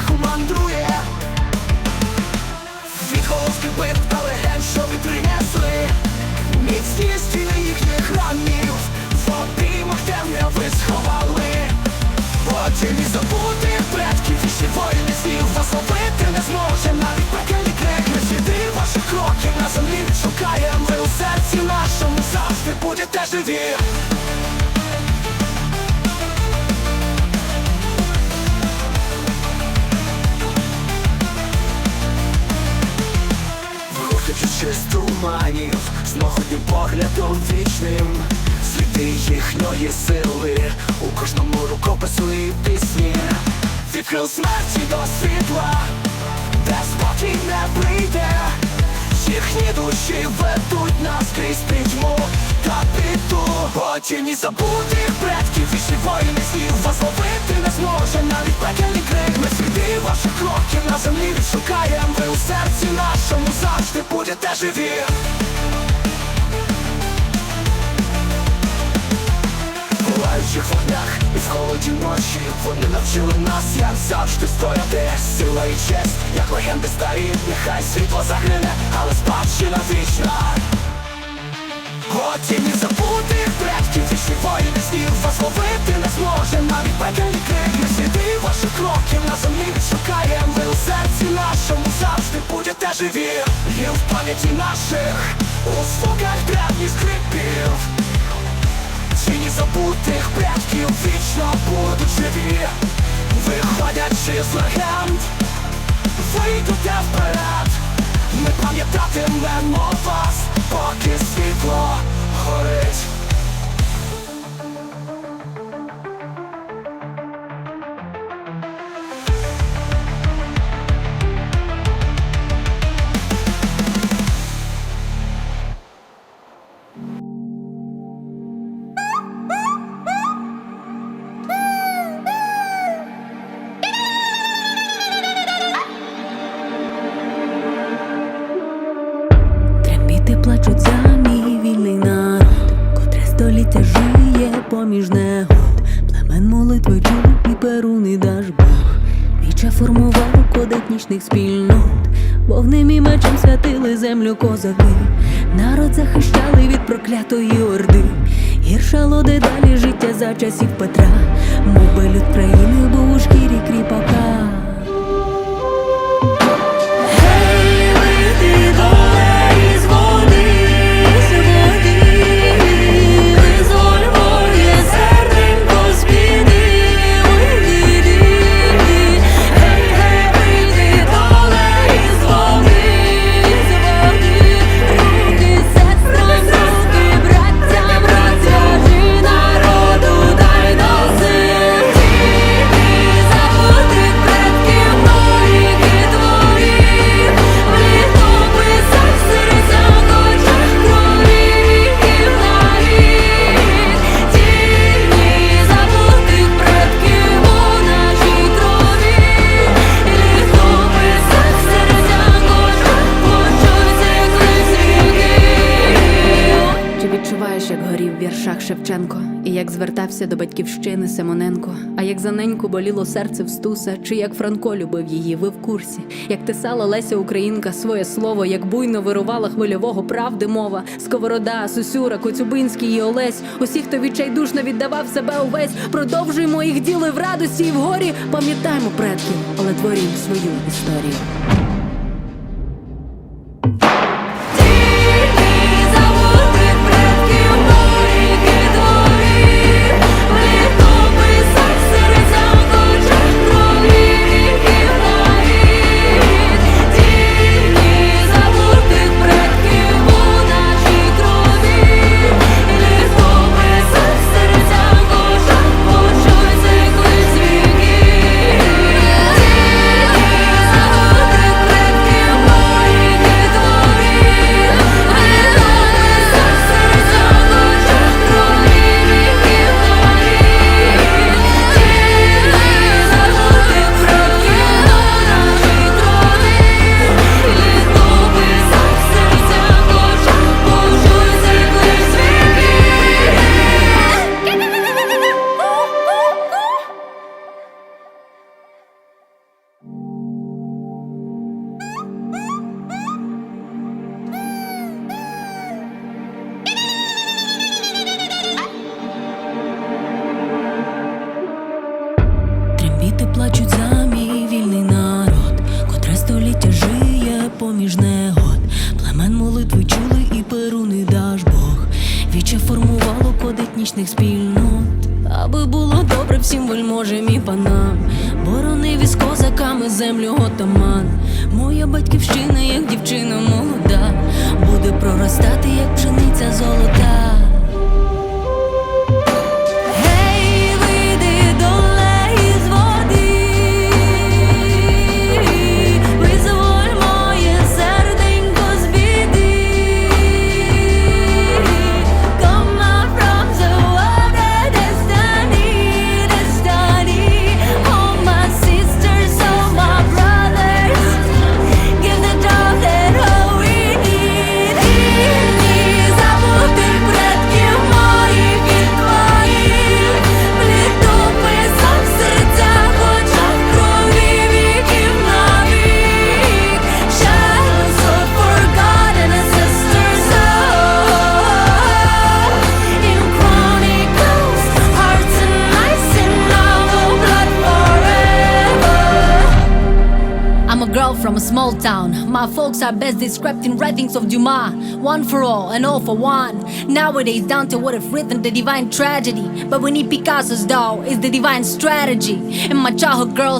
шляхом мандрує. Від головки битв та легенд, що ви принесли. Міцні стіни їхніх храмів В обіймах темряви сховали. Потім і забутих предків І ще воїни снів вас ловити не зможе. Навіть пекельний крик не сліди ваших кроків На землі відшукаєм Ви у серці нашому завжди будете живі туманів, могутнім поглядом вічним. Сліди їхньої сили у кожному рукопису і пісні. Від крил смерті до світла, де спокій не прийде. Їхні душі ведуть нас крізь пітьму та біду. Потім і забутих предків, вічні воїни снів Вас ловити не зможе. Навіть пекельний крик Ми сліди ваших кроків на землі відшукаєм Ви у серці живі. В палаючих вогнях і в холоді ночі Вони навчили нас, як завжди стояти. Сила і честь, як легенди старі Нехай світло загине, але спадщина вічна. Потім і забутих предків Вічні воїни снів вас ловити не зможе Навіть пекельний крик Ми сліди ваших кроків на землі відшукаєм Ви у серці завжди будете живі І в пам'яті наших у звуках древніх скрипів Тіні забутих предків вічно будуть живі Виходячи з легенд Вийдете вперед. Ми пам'ятатимемо вас, поки світло горить етнічних спільнот, вогнем і мечем святили землю козаки, народ захищали від проклятої орди, гіршало дедалі життя за часів Петра, мов би люд країни був у шкірі кріпака. Звертався до батьківщини Симоненко, а як за неньку боліло серце в стуса, чи як Франко любив її, ви в курсі, як тисала Леся Українка своє слово, як буйно вирувала хвильового правди мова, Сковорода, Сусюра, Коцюбинський і Олесь, усі, хто відчайдушно віддавав себе увесь, продовжуємо їх діло в радості, і в горі. Пам'ятаємо предків, але творім свою історію. Поміж негод. Племен молитви чули і перу не даш Бог. Віче формувало код етнічних спільнот. Аби було добре всім вельможем і панам. Боронив із козаками землю отаман. Моя батьківщина, як дівчина молода, буде проростати, як пшениця золота. From a small town. My folks are best described in writings of Dumas. One for all and all for one. Nowadays, down to what if written the divine tragedy. But we need Picasso's though, is the divine strategy. And my childhood girls